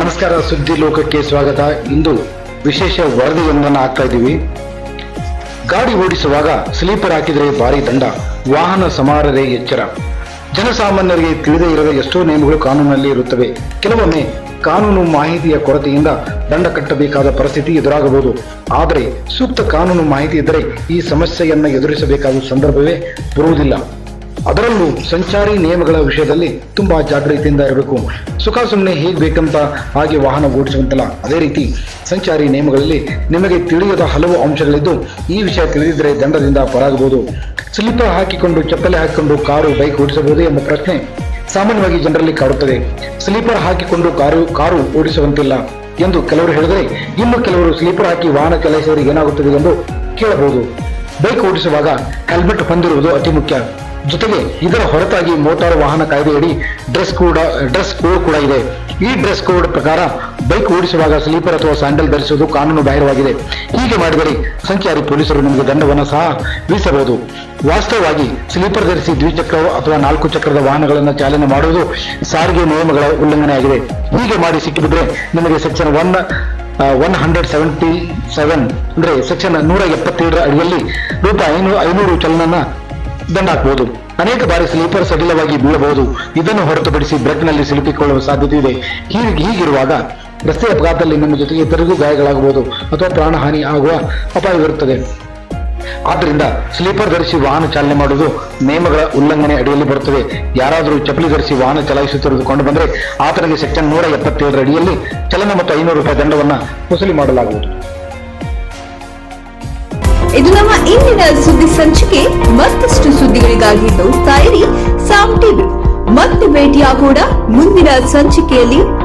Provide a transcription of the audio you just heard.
ನಮಸ್ಕಾರ, ಸುದ್ದಿ ಲೋಕಕ್ಕೆ ಸ್ವಾಗತ. ಇಂದು ವಿಶೇಷ ವರದಿಯೊಂದನ್ನು ಹಾಕ್ತಾ ಇದ್ದೀವಿ. ಗಾಡಿ ಓಡಿಸುವಾಗ ಸ್ಲೀಪರ್ ಹಾಕಿದರೆ ಭಾರಿ ದಂಡ, ವಾಹನ ಸಮಾರರೇ ಎಚ್ಚರ. ಜನಸಾಮಾನ್ಯರಿಗೆ ತಿಳಿದೇ ಇರದ ಎಷ್ಟೋ ನಿಯಮಗಳು ಕಾನೂನಲ್ಲಿ ಇರುತ್ತವೆ. ಕೆಲವೊಮ್ಮೆ ಕಾನೂನು ಮಾಹಿತಿಯ ಕೊರತೆಯಿಂದ ದಂಡ ಕಟ್ಟಬೇಕಾದ ಪರಿಸ್ಥಿತಿ ಎದುರಾಗಬಹುದು. ಆದರೆ ಸೂಕ್ತ ಕಾನೂನು ಮಾಹಿತಿ ಇದ್ದರೆ ಈ ಸಮಸ್ಯೆಯನ್ನು ಎದುರಿಸಬೇಕಾದ ಸಂದರ್ಭವೇ ಬರುವುದಿಲ್ಲ. ಅದರಲ್ಲೂ ಸಂಚಾರಿ ನಿಯಮಗಳ ವಿಷಯದಲ್ಲಿ ತುಂಬಾ ಜಾಗೃತಿಯಿಂದ ಇರಬೇಕು. ಸುಖ ಸುಮ್ಮನೆ ಹೇಗೆ ಬೇಕಂತ ಹಾಗೆ ವಾಹನ ಓಡಿಸುವಂತಲ್ಲ, ಅದೇ ರೀತಿ ಸಂಚಾರಿ ನಿಯಮಗಳಲ್ಲಿ ನಿಮಗೆ ತಿಳಿಯದ ಹಲವು ಅಂಶಗಳಿದ್ದು ಈ ವಿಷಯ ತಿಳಿದಿದ್ದರೆ ದಂಡದಿಂದ ಪರಾಗಬಹುದು. ಸ್ಲಿಪ್ಪರ್ ಹಾಕಿಕೊಂಡು, ಚಪ್ಪಲಿ ಹಾಕಿಕೊಂಡು ಕಾರು, ಬೈಕ್ ಓಡಿಸಬಹುದು ಎಂಬ ಪ್ರಶ್ನೆ ಸಾಮಾನ್ಯವಾಗಿ ಜನರಲ್ಲಿ ಕಾಡುತ್ತದೆ. ಸ್ಲೀಪರ್ ಹಾಕಿಕೊಂಡು ಕಾರು ಕಾರು ಓಡಿಸುವಂತಿಲ್ಲ ಎಂದು ಕೆಲವರು ಹೇಳಿದರೆ ಇನ್ನು ಕೆಲವರು ಸ್ಲೀಪರ್ ಹಾಕಿ ವಾಹನ ಚಲಾಯಿಸಿದರೆ ಏನಾಗುತ್ತದೆ ಎಂದು ಕೇಳಬಹುದು. ಬೈಕ್ ಓಡಿಸುವಾಗ ಹೆಲ್ಮೆಟ್ ಹೊಂದಿರುವುದು ಅತಿ ಮುಖ್ಯ. ಜೊತೆಗೆ ಇದರ ಹೊರತಾಗಿ ಮೋಟಾರ್ ವಾಹನ ಕಾಯ್ದೆಯಡಿ ಡ್ರೆಸ್ ಕೋಡ್ ಡ್ರೆಸ್ ಕೋಡ್ ಕೂಡ ಇದೆ. ಈ ಡ್ರೆಸ್ ಕೋಡ್ ಪ್ರಕಾರ ಬೈಕ್ ಓಡಿಸುವಾಗ ಸ್ಲೀಪರ್ ಅಥವಾ ಸ್ಯಾಂಡಲ್ ಧರಿಸುವುದು ಕಾನೂನು ಬಾಹಿರವಾಗಿದೆ. ಹೀಗೆ ಮಾಡಿದರೆ ಸಂಖ್ಯಾರಿ ಪೊಲೀಸರು ನಿಮಗೆ ದಂಡವನ್ನು ಸಹ ವಿಧಿಸಬಹುದು. ವಾಸ್ತವವಾಗಿ ಸ್ಲೀಪರ್ ಧರಿಸಿ ದ್ವಿಚಕ್ರ ಅಥವಾ ನಾಲ್ಕು ಚಕ್ರದ ವಾಹನಗಳನ್ನು ಚಾಲನೆ ಮಾಡುವುದು ಸಾರಿಗೆ ನಿಯಮಗಳ ಉಲ್ಲಂಘನೆಯಾಗಿದೆ ಹೀಗೆ ಮಾಡಿ ಸಿಕ್ಕಿಬಿದ್ರೆ ನಿಮಗೆ section one one hundred seventy seven ಅಂದ್ರೆ ಸೆಕ್ಷನ್ ನೂರ ಎಪ್ಪತ್ತೇಳರ ಅಡಿಯಲ್ಲಿ ರೂಪಾಯಿ ಐನೂರು ಐನೂರು ಚಲನನ ದಂಡ ಹಾಕಬಹುದು ಅನೇಕ ಬಾರಿ ಸ್ಲೀಪರ್ ಸಡಿಲವಾಗಿ ಬೀಳಬಹುದು. ಇದನ್ನು ಹೊರತುಪಡಿಸಿ ಬ್ರೇಕ್ನಲ್ಲಿ ಸಿಲುಕಿಕೊಳ್ಳುವ ಸಾಧ್ಯತೆ ಇದೆ. ಹೀಗೆ, ಹೀಗಿರುವಾಗ ರಸ್ತೆ ಅಪಘಾತದಲ್ಲಿ ನಿಮ್ಮ ಜೊತೆಗೆ ಇತರಿಗೂ ಗಾಯಗಳಾಗಬಹುದು ಅಥವಾ ಪ್ರಾಣಹಾನಿ ಆಗುವ ಅಪಾಯವಿರುತ್ತದೆ. ಆದ್ದರಿಂದ ಸ್ಲೀಪರ್ ಧರಿಸಿ ವಾಹನ ಚಾಲನೆ ಮಾಡುವುದು ನಿಯಮಗಳ ಉಲ್ಲಂಘನೆ ಅಡಿಯಲ್ಲಿ ಬರುತ್ತದೆ. ಯಾರಾದರೂ ಚಪ್ಪಲಿ ಧರಿಸಿ ವಾಹನ ಚಲಾಯಿಸುತ್ತಿರುವುದು ಕಂಡು ಬಂದರೆ ಆತನಿಗೆ ಸೆಕ್ಷನ್ ನೂರ ಎಪ್ಪತ್ತೇಳರ ಅಡಿಯಲ್ಲಿ ಚಲನ ಮತ್ತು ಐನೂರು ರೂಪಾಯಿ ದಂಡವನ್ನು ವಸೂಲಿ ಮಾಡಲಾಗುವುದು. ಇದು ನಮ್ಮ ಇಂದಿನ ಸುದ್ದಿ ಸಂಚಿಕೆ. ಮತ್ತಷ್ಟು ಸುದ್ದಿಗಳಿಗಾಗಿ ನೋಡ್ತಾ ಇರಿ ಸಾಮ್ ಟಿವಿ. ಮತ್ತೆ ಭೇಟಿಯಾಗೋಣ ಮುಂದಿನ ಸಂಚಿಕೆಯಲ್ಲಿ.